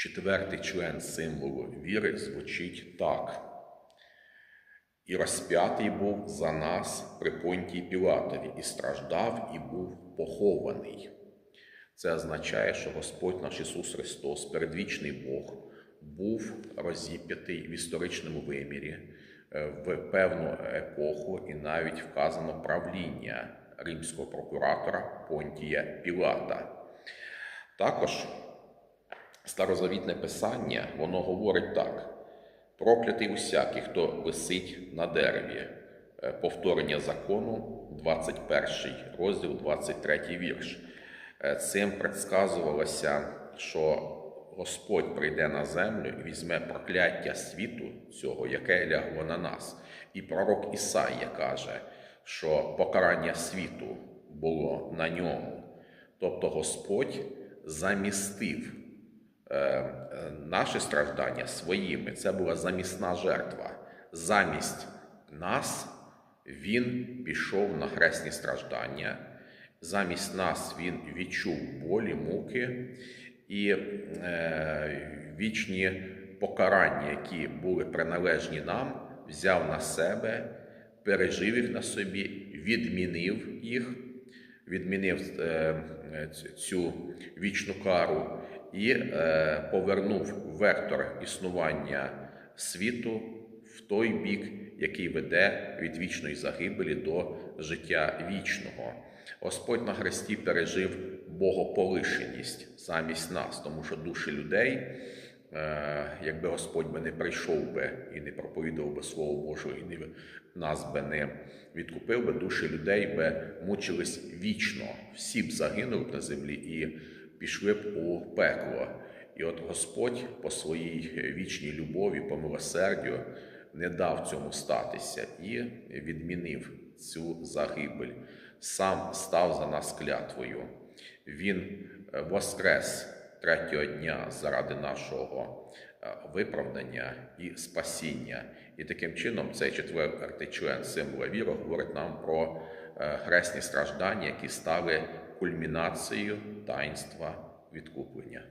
Четвертий член символу віри звучить так. І розп'ятий був за нас при Понтії Пілатові, і страждав, і був похований. Це означає, що Господь наш Ісус Христос, передвічний Бог, був розіп'ятий в історичному вимірі е, в певну епоху, і навіть вказано правління римського прокуратора Понтія Пілата. Також старозавітне писання воно говорить так: проклятий усякий, хто висить на дереві. Е, Повторення закону, 21 розділ, 23 вірш. Е, Цим предсказувалося, що Господь прийде на землю і візьме прокляття світу цього, яке лягло на нас. І пророк Ісаїя каже, що покарання світу було на ньому. Тобто Господь замістив наші страждання своїми. Це була замісна жертва. Замість нас Він пішов на хресні страждання. Замість нас він відчув болі, муки і е, вічні покарання, які були приналежні нам, взяв на себе, пережив їх на собі, відмінив їх, відмінив е, цю вічну кару і е, повернув вектор існування світу в той бік, який веде від вічної загибелі до життя вічного. Господь на хресті пережив богополишеність замість нас, тому що душі людей, е, якби Господь би не прийшов би і не проповідував би Слово Боже, і не, нас би не відкупив би, душі людей би мучились вічно. Всі б загинули б на землі і пішли б у пекло. І от Господь по своїй вічній любові, по милосердю не дав цьому статися і відмінив цю загибель. Сам став за нас клятвою. Він е, воскрес третього дня заради нашого е, виправдання і спасіння. І таким чином цей четвертий член символа віри говорить нам про е, хресні страждання, які стали кульмінацією таїнства відкуплення.